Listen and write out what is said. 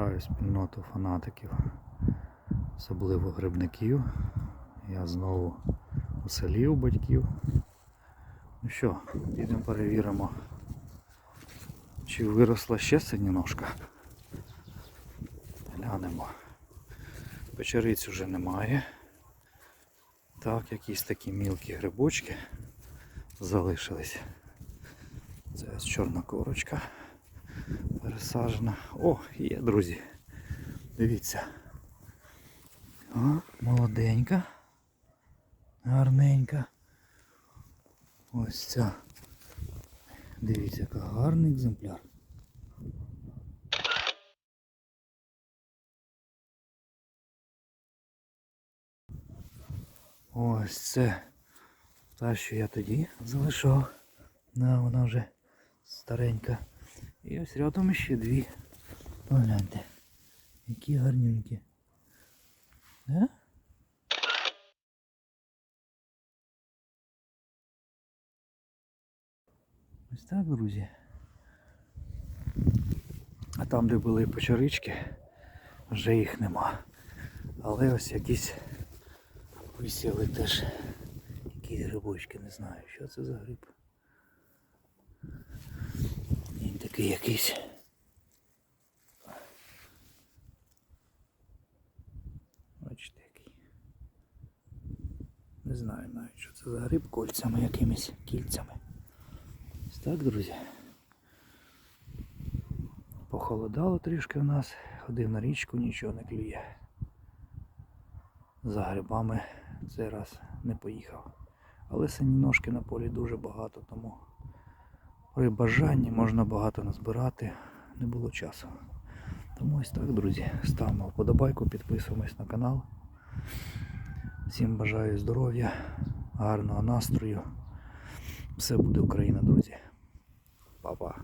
Вітаю спільноту фанатиків, особливо грибників. Я знову у селі у батьків. Ну що, підемо перевіримо, чи виросла ще синіножка. Глянемо. Печериць уже немає. Так, якісь такі мілкі грибочки залишились. Це чорна корочка пересаджена. О, є, друзі. Дивіться. О, молоденька. Гарненька. Ось ця. Дивіться, який гарний екземпляр. Ось це та, що я тоді залишав. На, вона вже старенька. І ось рядом ще дві. Погляньте. Які гарненькі. Да? Ось так, друзі. А там, де були печерички, вже їх нема. Але ось якісь висіли теж якісь грибочки, не знаю, що це за гриб. Такий якийсь. Бачите який. Не знаю навіть, що це за гриб кольцями якимись кільцями. Ось так, друзі. Похолодало трішки в нас, ходив на річку, нічого не клює. За грибами цей раз не поїхав. Але сині ножки на полі дуже багато, тому при бажанні можна багато назбирати, не було часу. Тому ось так, друзі, ставимо вподобайку, підписуємось на канал. Всім бажаю здоров'я, гарного настрою. Все буде Україна, друзі. Па-па.